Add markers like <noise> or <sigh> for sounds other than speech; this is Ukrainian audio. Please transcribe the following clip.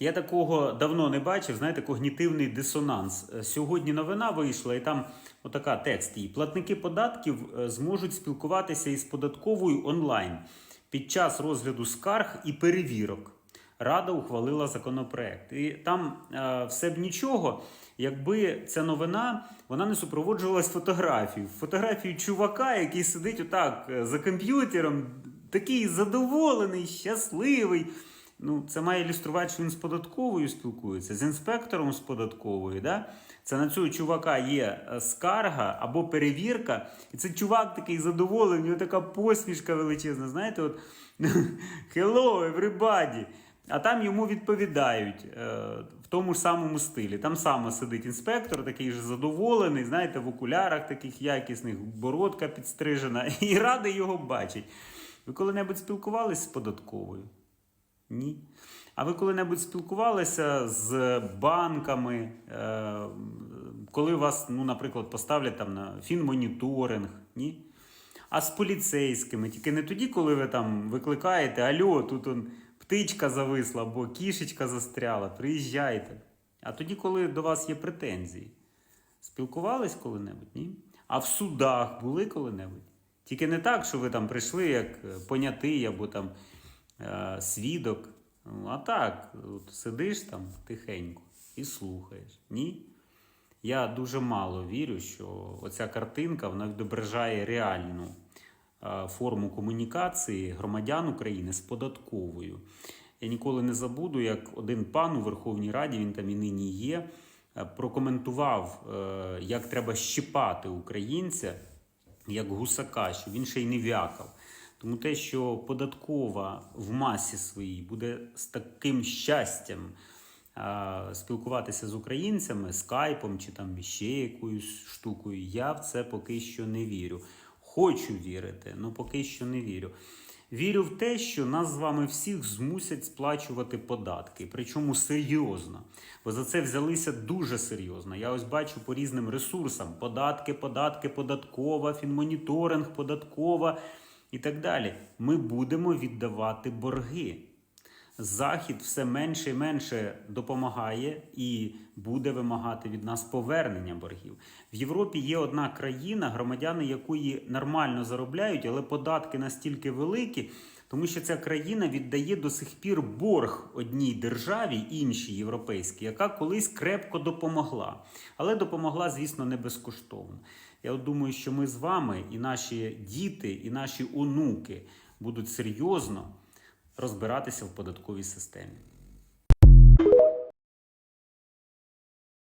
Я такого давно не бачив, знаєте, когнітивний дисонанс. Е, Сьогодні новина вийшла, і там отака текст її. Платники податків е, зможуть спілкуватися із податковою онлайн під час розгляду скарг і перевірок. Рада ухвалила законопроект. І там е, все б нічого, якби ця новина вона не супроводжувалась фотографією. Фотографію чувака, який сидить отак е, за комп'ютером, такий задоволений, щасливий. Ну, це має ілюструвати, що він з податковою спілкується, з інспектором з податковою. Да? Це на цього чувака є е, скарга або перевірка, і це чувак такий задоволений, у нього така посмішка величезна. Знаєте, от <laughs> hello, everybody. А там йому відповідають е, в тому ж самому стилі. Там саме сидить інспектор, такий же задоволений, знаєте, в окулярах таких якісних, бородка підстрижена, <laughs> і радий його бачить. Ви коли-небудь спілкувалися з податковою? Ні. А ви коли-небудь спілкувалися з банками, е, коли вас, ну, наприклад, поставлять там на фінмоніторинг? Ні? А з поліцейськими, тільки не тоді, коли ви там викликаєте, альо, тут он птичка зависла або кішечка застряла, приїжджайте. А тоді, коли до вас є претензії. Спілкувались коли-небудь? Ні? А в судах були коли-небудь? Тільки не так, що ви там прийшли як понятий або там свідок. Ну, А так, от сидиш там тихенько і слухаєш. Ні? Я дуже мало вірю, що оця картинка вона відображає реальну е, форму комунікації громадян України з податковою. Я ніколи не забуду, як один пан у Верховній Раді, він там і нині є, е, прокоментував, е, як треба щипати українця як гусака, що він ще й не в'якав. Тому те, що податкова в масі своїй буде з таким щастям а, спілкуватися з українцями, скайпом чи там ще якоюсь штукою, я в це поки що не вірю. Хочу вірити, але поки що не вірю. Вірю в те, що нас з вами всіх змусять сплачувати податки, причому серйозно. Бо за це взялися дуже серйозно. Я ось бачу по різним ресурсам: податки, податки, податкова, фінмоніторинг, податкова і так далі. Ми будемо віддавати борги. Захід все менше і менше допомагає і буде вимагати від нас повернення боргів. В Європі є одна країна, громадяни якої нормально заробляють, але податки настільки великі, тому що ця країна віддає до сих пір борг одній державі, іншій європейській, яка колись крепко допомогла. Але допомогла, звісно, не безкоштовно. Я думаю, що ми з вами, і наші діти, і наші онуки будуть серйозно розбиратися в податковій системі.